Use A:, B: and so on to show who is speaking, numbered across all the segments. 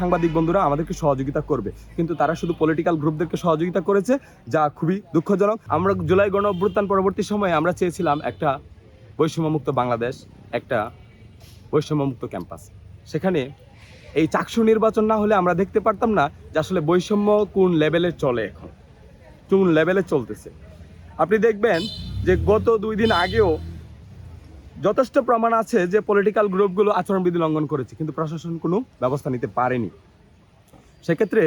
A: সাংবাদিক বন্ধুরা আমাদেরকে সহযোগিতা করবে। কিন্তু তারা শুধু পলিটিক্যাল গ্রুপদেরকে সহযোগিতা করেছে, যা খুবই দুঃখজনক। আমরা জুলাই গণ অভ্যুত্থান পরবর্তী সময়ে আমরা চেয়েছিলাম একটা বৈষম্যমুক্ত বাংলাদেশ, একটা বৈষম্যমুক্ত ক্যাম্পাস। সেখানে এই চাকসু নির্বাচন না হলে আমরা দেখতে পারতাম না যে আসলে বৈষম্য কোন লেভেলে চলে এখন, কোন লেভেলে চলতেছে। আপনি দেখবেন যে গত দুই দিন আগেও যথেষ্ট প্রমাণ আছে যে পলিটিক্যাল গ্রুপগুলো আচরণবিধি লঙ্ঘন করেছে, কিন্তু প্রশাসন কোনো ব্যবস্থা নিতে পারেনি। সেক্ষেত্রে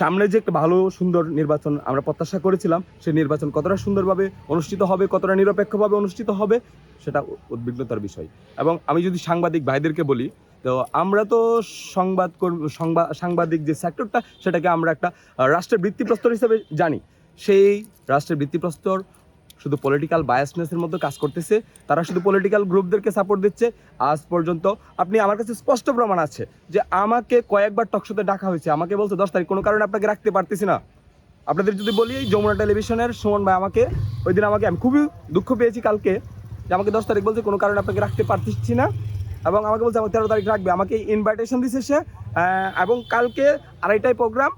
A: সামনে যে একটা ভালো, সুন্দর নির্বাচন আমরা প্রত্যাশা করেছিলাম, সেই নির্বাচন কতটা সুন্দরভাবে অনুষ্ঠিত হবে, কতটা নিরপেক্ষভাবে অনুষ্ঠিত হবে, সেটা উদ্বিগ্নতার বিষয়। এবং আমি যদি সাংবাদিক ভাইদেরকে বলি, তো আমরা তো সংবাদ সংবাদ সাংবাদিক যে সেক্টরটা সেটাকে আমরা একটা রাষ্ট্রের বৃত্তিপ্রস্তর হিসেবে জানি। সেই রাষ্ট্রের বৃত্তিপ্রস্তর শুধু পলিটিক্যাল বায়াসনেসের মধ্যে কাজ করতেছে, তারা শুধু পলিটিক্যাল গ্রুপদেরকে সাপোর্ট দিচ্ছে। আজ পর্যন্ত আপনি আমার কাছে স্পষ্ট প্রমাণ আছে যে আমাকে কয়েকবার টকশোতে ডাকা হয়েছে। আমাকে বলছে, দশ তারিখ, কোনো কারণে আপনাকে রাখতে পারতেছি না। আপনাদের যদি বলি, এই যমুনা টেলিভিশনের সুমন ভাই আমাকে, ওই দিন আমাকে, আমি খুবই দুঃখ পেয়েছি কালকে, যে আমাকে দশ তারিখ বলছে, কোনো কারণে আপনাকে রাখতে পারতেছি না। এবং আমাকে বলছে আমার তেরো তারিখ রাখবে। আমাকে ইনভাইটেশন দিছে সে এবং কালকে আড়াইটায় প্রোগ্রাম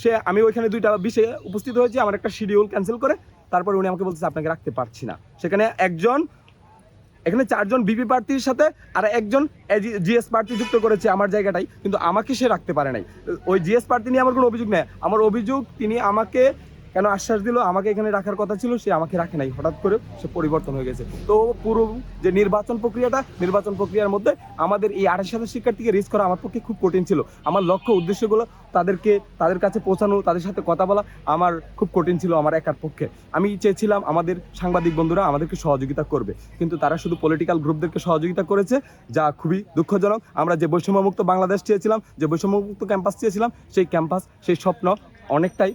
A: সে, আমি ওইখানে দুইটা বিষয়ে উপস্থিত হয়েছি, আমার একটা শিডিউল ক্যান্সেল করে তারপরে উনি আমাকে বলতেছে, আপনাকে রাখতে পারছি না। সেখানে একজন, এখানে চারজন বিপি প্রার্থীর সাথে আর একজন জিএস প্রার্থী যুক্ত করেছে আমার জায়গাটাই কিন্তু আমাকে সে রাখতে পারে নাই। ওই জিএস প্রার্থী নিয়ে আমার কোনো অভিযোগ নেই। আমার অভিযোগ, তিনি আমাকে কেন আশ্বাস দিল? আমাকে এখানে রাখার কথা ছিল, সে আমাকে রাখে নাই। হঠাৎ করে সে পরিবর্তন হয়ে গেছে। তো পুরো যে নির্বাচন প্রক্রিয়াটা, নির্বাচন প্রক্রিয়ার মধ্যে আমাদের এই আঠাশ হাজার শিক্ষার্থীকে রিস্ক করা আমার পক্ষে খুব কঠিন ছিল। আমার লক্ষ্য উদ্দেশ্যগুলো তাদেরকে, তাদের কাছে পৌঁছানো, তাদের সাথে কথা বলা আমার খুব কঠিন ছিল আমার একার পক্ষে। আমি চেয়েছিলাম আমাদের সাংবাদিক বন্ধুরা আমাদেরকে সহযোগিতা করবে। কিন্তু তারা শুধু পলিটিক্যাল গ্রুপদেরকে সহযোগিতা করেছে, যা খুবই দুঃখজনক। আমরা যে বৈষম্যমুক্ত বাংলাদেশ চেয়েছিলাম, যে বৈষম্যমুক্ত ক্যাম্পাস চেয়েছিলাম, সেই ক্যাম্পাস সেই স্বপ্ন অনেকটাই